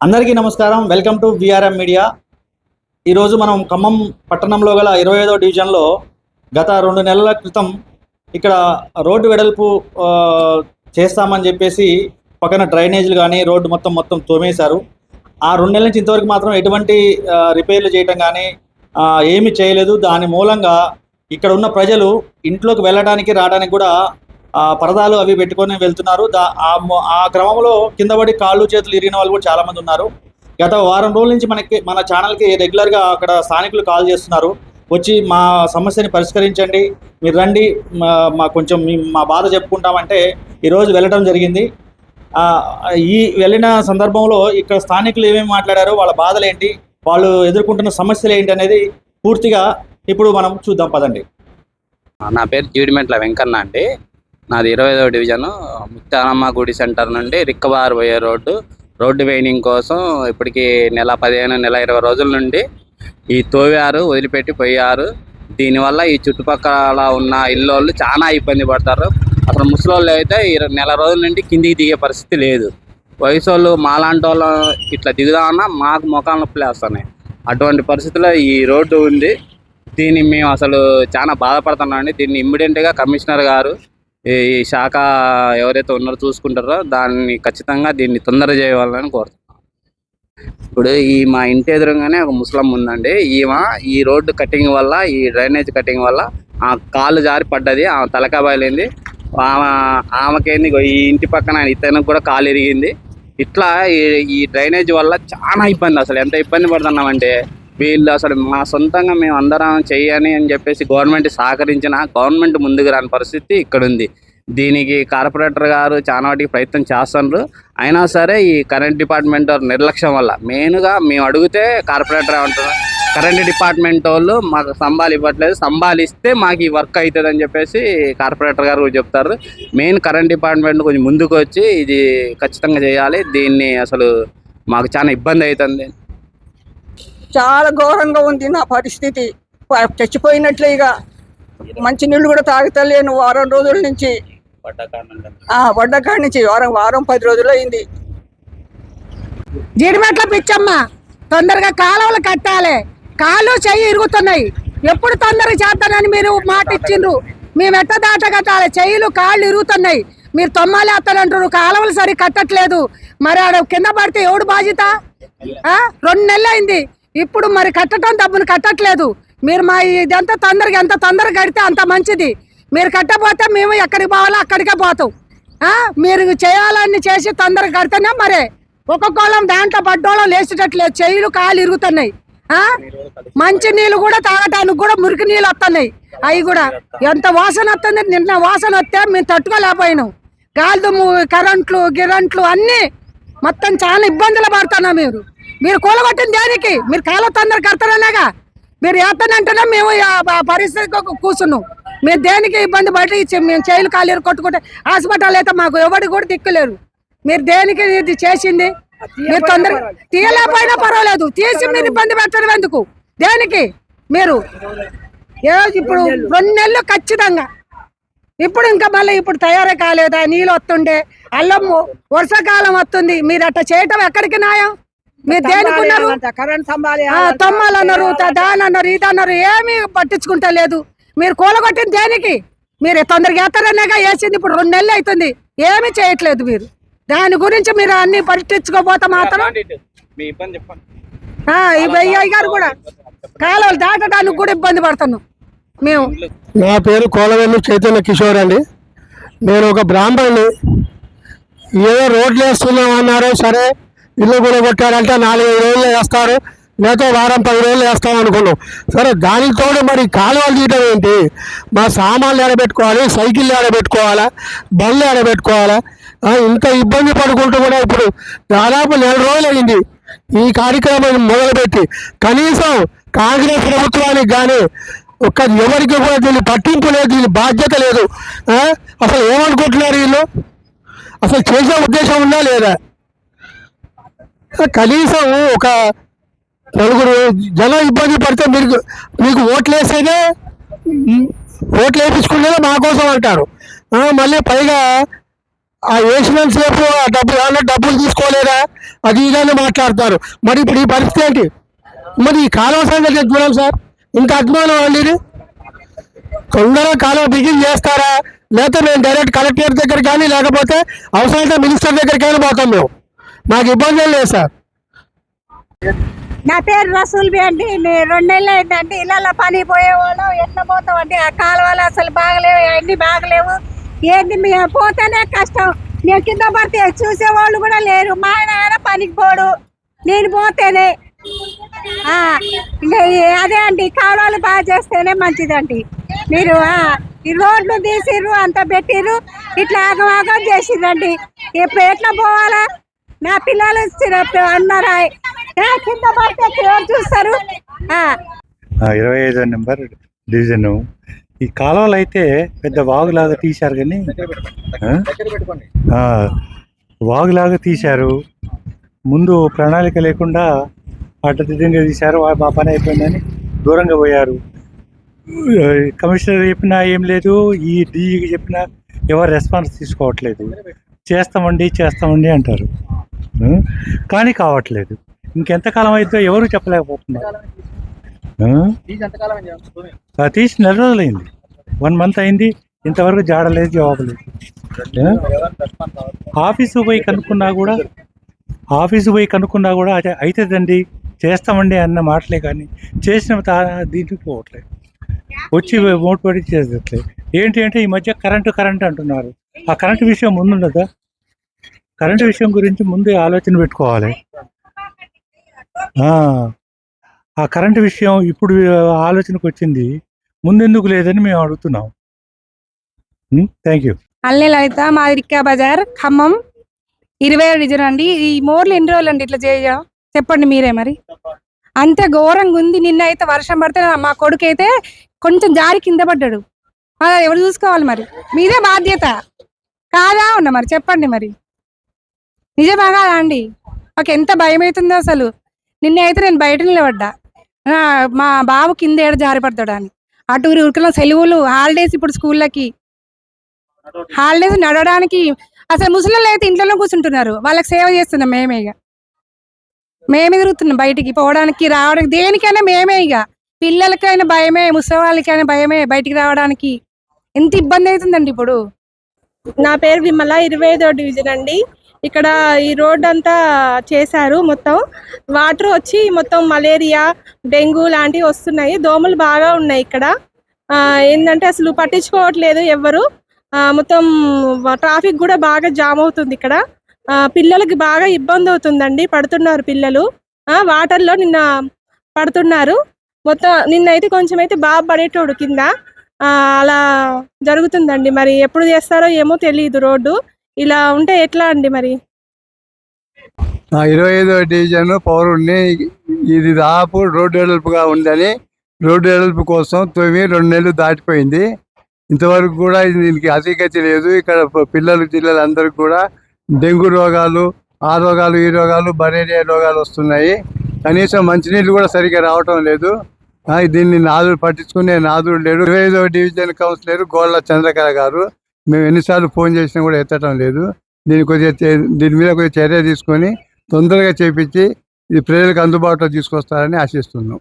అందరికీ నమస్కారం. Welcome to VRM media ఈరోజు మనం ఖమ్మం పట్టణంలో గల ఇరవై ఐదో డివిజన్లో గత రెండు నెలల క్రితం ఇక్కడ రోడ్డు వెడల్పు చేస్తామని చెప్పేసి పక్కన డ్రైనేజీలు కానీ రోడ్డు మొత్తం మొత్తం తోమేశారు. ఆ రెండు నెలల నుంచి ఇంతవరకు మాత్రం ఎటువంటి రిపేర్లు చేయటం కానీ ఏమీ చేయలేదు. దాని మూలంగా ఇక్కడ ఉన్న ప్రజలు ఇంట్లోకి వెళ్ళడానికి రావడానికి కూడా పరదాలు అవి పెట్టుకొని వెళ్తున్నారు. ఆ క్రమంలో కింద పడి కాళ్ళు చేతులు ఇరిగిన వాళ్ళు కూడా చాలామంది ఉన్నారు. గత వారం రోజుల నుంచి మనకి మన ఛానల్కి రెగ్యులర్గా అక్కడ స్థానికులు కాల్ చేస్తున్నారు. వచ్చి మా సమస్యని పరిష్కరించండి. మీరు రండి. మా మా కొంచెం మా బాధ చెప్పుకుంటామంటే ఈరోజు వెళ్ళడం జరిగింది. ఈ వెళ్ళిన సందర్భంలో ఇక్కడ స్థానికులు ఏమేమి మాట్లాడారో వాళ్ళ బాధలు ఏంటి వాళ్ళు ఎదుర్కొంటున్న సమస్యలు ఏంటి అనేది పూర్తిగా ఇప్పుడు మనం చూద్దాం. పదండి. నా పేరు జీడిమెంట్ల వెంకన్న అండి. నాది ఇరవై ఐదవ డివిజను ముక్తానమ్మ గుడి సెంటర్ నుండి రిక్కబార్ పోయే రోడ్డు. రోడ్డు వెయినింగ్ కోసం ఇప్పటికి నెల పదిహేను నెల ఇరవై రోజుల నుండి ఈ తోవారు వదిలిపెట్టి పోయారు. దీనివల్ల ఈ చుట్టుపక్కల ఉన్న ఇల్లోళ్ళు చాలా ఇబ్బంది పడతారు. అసలు ముసలోళ్ళు అయితే ఇరవై నెల రోజుల నుండి కిందికి దిగే పరిస్థితి లేదు. వయసు వాళ్ళు మాలాంటి వాళ్ళు ఇట్లా దిగుదామన్నా మాకు ముఖాలు నొప్పులు వేస్తున్నాయి. అటువంటి పరిస్థితుల్లో ఈ రోడ్డు ఉంది. దీన్ని మేము అసలు చాలా బాధపడుతున్నామండి. దీన్ని ఇమ్మీడియట్గా కమిషనర్ గారు ఈ శాఖ ఎవరైతే ఉన్నారో చూసుకుంటారో దాన్ని ఖచ్చితంగా దీన్ని తొందర చేయాలని కోరుతున్నాను ఇప్పుడు ఈ మా ఇంటి ఎదురుగానే ఒక ముస్లం ఉందండి. ఈమె ఈ రోడ్డు కటింగ్ వల్ల ఈ డ్రైనేజ్ కటింగ్ వల్ల ఆ కాలు జారి పడ్డది ఆమె తలకాయ బయలింది ఆమె ఆమెకేంది ఈ ఇంటి పక్కన ఇతనికి కూడా కాలు ఇరిగింది. ఇట్లా ఈ ఈ డ్రైనేజ్ వల్ల చాలా ఇబ్బంది అసలు. ఎంత ఇబ్బంది పడుతున్నామంటే వీళ్ళు అసలు మా సొంతంగా మేము అందరం చేయని అని చెప్పేసి గవర్నమెంట్ సహకరించిన గవర్నమెంట్ ముందుకు రాని పరిస్థితి ఇక్కడ ఉంది దీనికి కార్పొరేటర్ గారు చాలా వాటికి ప్రయత్నం చేస్తున్నారు అయినా సరే ఈ కరెంట్ డిపార్ట్మెంట్ నిర్లక్ష్యం వల్ల మెయిన్గా మేము అడిగితే కార్పొరేటర్ ఏమంటారు కరెంట్ డిపార్ట్మెంట్ వాళ్ళు మాకు సంబాలు ఇవ్వట్లేదు సంబాలు ఇస్తే మాకు ఈ వర్క్ అవుతుంది అని చెప్పేసి కార్పొరేటర్ గారు కూడా చెప్తారు. మెయిన్ కరెంట్ డిపార్ట్మెంట్ కొంచెం ముందుకు వచ్చి ఇది ఖచ్చితంగా చేయాలి. దీన్ని అసలు మాకు చాలా ఇబ్బంది అవుతుంది చాలా ఘోరంగా ఉంది నా పరిస్థితి. చచ్చిపోయినట్లే ఇక. మంచి నీళ్ళు కూడా తాగుతలేను వారం రోజుల నుంచి. వడ్డకాడి నుంచి వారం వారం పది రోజులు అయింది జీడిమెట్ల పిచ్చమ్మ తొందరగా కాలువలు కట్టాలి. కాళ్ళు చెయ్యి ఇరుగుతున్నాయి. ఎప్పుడు తొందరగా చేస్తానని మీరు మాట ఇచ్చిండ్రు. మేము ఎట్ట దాట కట్టాలి? చెయ్యిలు కాళ్ళు ఇరుగుతున్నాయి. మీరు తొమ్మాలేస్తానంటారు కాలువలు సరి కట్టట్లేదు. మరి ఆడ కింద పడితే ఎవడు బాధ్యత? రెండు నెలలు అయింది ఇప్పుడు మరి కట్టడం డబ్బులు కట్టట్లేదు. మీరు మా ఇదంతా తొందరగా ఎంత తొందరగా కడితే అంత మంచిది. మీరు కట్టపోతే మేము ఎక్కడికి పోవాలో అక్కడికే పోతాం. మీరు చేయాలని చేసి తొందరగా కడితేనే మరే. ఒక్కొక్కళ్ళం దాంట్లో పడ్డోళ్ళం లేచేటట్లేదు. చెయ్యిలు కాలు ఇరుగుతున్నాయి. మంచి నీళ్ళు కూడా తాగటానికి కూడా మురికి నీళ్ళు వస్తున్నాయి. అవి కూడా. ఎంత వాసన వస్తుంది? నిన్న వాసన వస్తే మేము తట్టుకోలేకపోయినాం. గాలి దుమ్ము కరెంట్లు గిరంట్లు అన్నీ మొత్తం చాలా ఇబ్బందులు పడుతున్నాం మీరు. మీరు కూలగొట్టిన దేనికి? మీరు కాల తొందర కడతారనేగా? మీరు వేస్తానంటేనే మేము పరిస్థితికి కూర్చున్నాం మీరు దేనికి ఇబ్బంది పడి మేము చేయలు కాలేరు కొట్టుకుంటే హాస్పిటల్ అయితే మాకు ఎవరికి కూడా దిక్కులేరు. మీరు దేనికి ఇది చేసింది? మీరు తొందర తీయలేకపోయినా పర్వాలేదు. తీసి మీరు ఇబ్బంది పెట్టడం ఎందుకు? దేనికి? మీరు ఇప్పుడు రెండు నెలలు ఖచ్చితంగా. ఇప్పుడు ఇంకా మళ్ళీ ఇప్పుడు తయారే కాలేదా? నీళ్ళు వస్తుండే. అల్లం వర్షాకాలం వస్తుంది. మీరు అట్లా చేయటం ఎక్కడికి న్యాయం? మీరు దేనికి ఉన్నారు? కరెంట్ స్తంభాలు ఆ, తొమ్మలు అన్నారు దాని అన్నారు ఇది అన్నారు ఏమీ పట్టించుకుంటా లేదు మీరు కూలగొట్టింది దేనికి? మీరు తొందరగా వేస్తారనేగా వేసింది ఇప్పుడు రెండు నెలలు అవుతుంది ఏమీ చేయట్లేదు మీరు. దాని గురించి మీరు అన్ని పట్టించుకోపోతే మాత్రం మీ ఇబ్బంది చెప్పండి. ఆ, ఈ అయ్య గారు కూడా కాలువలు దాటడానికి కూడా ఇబ్బంది పడుతున్నాం. మేము నా పేరు కోలవెల్లి చైతన్య కిషోర్ అండి. నేను ఒక బ్రాహ్మణుని. ఏదో రోడ్లు వేస్తున్నాం అన్నారు సరే ఇల్లు కూడా కొట్టారంటే నాలుగైదు రోజులు వేస్తారు లేకపోతే వారం పది రోజులు వేస్తాం అనుకున్నాం. సరే దానితో మరి కాలువలు తీయడం ఏంటి? మా సామాన్లు ఎడబెట్టుకోవాలి సైకిల్ ఎడబెట్టుకోవాలా బండ్లు ఎడబెట్టుకోవాలా? ఇంత ఇబ్బంది పడుకుంటూ కూడా ఇప్పుడు దాదాపు నెల రోజులు అయింది ఈ కార్యక్రమం మొదలుపెట్టి కనీసం కాంగ్రెస్ ప్రభుత్వానికి కానీ ఒక్క ఎవరికి కూడా దీన్ని పట్టింపు లేదు దీని బాధ్యత లేదు. అసలు ఏమనుకుంటున్నారు వీళ్ళు? అసలు చేసే ఉద్దేశం ఉందా లేదా? కనీసం ఒక నలుగురు జనం ఇబ్బంది పడితే మీరు మీకు ఓట్లు వేసేదే ఓట్లు వేయించుకునేదే మా కోసం అంటారు. మళ్ళీ పైగా ఆ వేసినంత సేపు ఆ డబ్బు ఏమన్నా డబ్బులు తీసుకోలేదా? అది ఇదని మాట్లాడతారు. మరి ఇప్పుడు ఈ పరిస్థితి ఏంటి? మరి ఈ కాలువ సంగతి చూడాలి సార్? ఇంత అభిమానం అండి తొందరగా కాలువ బిగిన్ చేస్తారా? లేకపోతే మేము డైరెక్ట్ కలెక్టర్ దగ్గర కానీ లేకపోతే అవసరమైతే మినిస్టర్ దగ్గరికైనా పోతాం మేము. మాకు ఇబ్బంది లేదు సార్. నా పేరు రసూల్ బి అండి. నేను రెండు నెలలు అయిందండి. ఇళ్ళల్లో పని పోయేవాళ్ళం. ఎట్లా పోతాం అండి ఆ కాలువలు అసలు బాగలేవు అన్ని బాగలేవు. ఏంది? మేము పోతేనే కష్టం. మేము కింద పడితే చూసేవాళ్ళు కూడా లేరు. మా ఆయన పనికి పోడు. నేను పోతేనే. అదే అండి. కాలువలు బాగా చేస్తేనే మంచిదండి. మీరు ఈ రోడ్లు తీసిర్రు అంత పెట్టిర్రు. ఇట్లా ఆగం చేసిర్రండి. ఇప్పుడు ఎట్లా పోవాలా? నా పిల్లలు చిన్న- అన్నారా? కింద పడితే ఎవరు చూస్తారు? ఇరవై ఐదో నెంబర్ డివిజన్. ఈ కాలువలు అయితే పెద్ద వాగులాగా తీశారు కానీ వాగులాగా తీశారు. ముందు ప్రణాళిక లేకుండా అడ్డదిడ్డంగా తీశారు. మా పని అయిపోయిందని దూరంగా పోయారు. కమిషనర్ చెప్పినా ఏం లేదు. ఈ డీఈకి చెప్పినా ఎవరు రెస్పాన్స్ తీసుకోవట్లేదు. చేస్తామండి చేస్తామండి అంటారు. కానీ కావట్లేదు. ఇంకెంతకాలం అయితే ఎవరు చెప్పలేకపోతున్నారు. తీసి నెల రోజులైంది. వన్ మంత్ అయింది. ఇంతవరకు జాడలేదు జవాబు లేదు? ఆఫీసు పోయి కనుక్కున్నా కూడా ఆఫీసు పోయి కనుక్కున్నా కూడా అదే అవుతుందండి చేస్తామండి అన్న మాటలే కానీ చేసిన తా దీంట్లో పోవట్లేదు. వచ్చి మోటు పడి చేసేట్లేదు ఏంటి అంటే ఈ మధ్య కరెంటు కరెంటు అంటున్నారు. ఆ కరెంటు విషయం ముందున్నదా? కరెంటు విషయం గురించి ముందే ఆలోచన పెట్టుకోవాలి. ఆ, ఆ కరెంటు విషయం ఇప్పుడు ఆలోచనకు వచ్చింది. ముందెందుకు లేదని మేము అడుగుతున్నాం. థ్యాంక్ యూ అల్లే లలిత మాదిరికా బజార్ ఖమ్మం. ఇరవై ఏడు అండి. ఈ మోర్లు ఎన్ని రోజులు అండి ఇట్లా చేయడం చెప్పండి మీరే మరి. అంతే ఘోరంగా ఉంది. నిన్న అయితే వర్షం పడితే మా కొడుకు అయితే కొంచెం జారి కింద పడ్డాడు. ఎవరు చూసుకోవాలి మరి? మీదే బాధ్యత. కాదా ఉన్నా మరి? చెప్పండి మరి. నిజమే కాదా అండి మాకు ఎంత భయం అవుతుందో అసలు. నిన్న అయితే నేను బయట నిలబడ్డా. మా బాబు కింద ఏడు జారిపడతాడు అని అటు ఉరికల సెలవులు హాలిడేస్ ఇప్పుడు స్కూళ్ళకి. హాలిడేస్ నడవడానికి. అసలు ముసలిళ్ళు అయితే ఇంట్లోనే కూర్చుంటున్నారు. వాళ్ళకి సేవ చేస్తున్నాం మేమే ఇక మేమే తిరుగుతున్నాం బయటికి పోవడానికి రావడానికి. దేనికైనా మేమే ఇక పిల్లలకైనా భయమే ముసలి వాళ్ళకైనా భయమే బయటికి రావడానికి. ఎంత ఇబ్బంది అవుతుందండి ఇప్పుడు. నా పేరు విమల ఇరవై ఐదో డివిజన్ అండి. ఇక్కడ ఈ రోడ్ అంతా చేశారు మొత్తం. వాటర్ వచ్చి మొత్తం మలేరియా డెంగ్యూ లాంటివి వస్తున్నాయి. దోమలు బాగా ఉన్నాయి ఇక్కడ. ఆ, ఏంటంటే అసలు పట్టించుకోవట్లేదు ఎవ్వరు. ఆ, మొత్తం ట్రాఫిక్ కూడా బాగా జామ్ అవుతుంది ఇక్కడ. పిల్లలకి బాగా ఇబ్బంది అవుతుందండి. పడుతున్నారు పిల్లలు. ఆ, వాటర్లో నిన్న పడుతున్నారు. మొత్తం నిన్నైతే కొంచెం అయితే బాగా పడేటోడు కింద. అలా జరుగుతుందండి. మరి ఎప్పుడు చేస్తారో ఏమో తెలియదు రోడ్డు. ఇలా ఉంటే ఎట్లా అండి మరి? ఇరవై ఐదో డివిజన్ పౌరుడిని ఇది దాపు రోడ్డు వెడల్పుగా ఉందని రోడ్డు వెడల్పు కోసం తొమ్మిది రెండు నెలలు దాటిపోయింది. ఇంతవరకు కూడా దీనికి అతిగతి లేదు. ఇక్కడ పిల్లలు పిల్లలు జిల్లలు అందరికి కూడా డెంగ్యూ రోగాలు ఆ రోగాలు ఈ రోగాలు మలేరియా రోగాలు వస్తున్నాయి. కనీసం మంచినీళ్ళు కూడా సరిగ్గా రావటం లేదు. దీన్ని నాదుడు పట్టించుకునే నాదుడు లేడు. ఇరవై ఐదో డివిజన్ కౌన్సిలర్ గోళ్ళ చంద్రకళ గారు. మేము ఎన్నిసార్లు ఫోన్ చేసినా కూడా ఎత్తటం లేదు. దీని కొద్దిగా దీని మీద కొద్దిగా చర్య తీసుకొని తొందరగా చేపించి ఇది ప్రజలకు అందుబాటులో తీసుకొస్తారని ఆశిస్తున్నాం.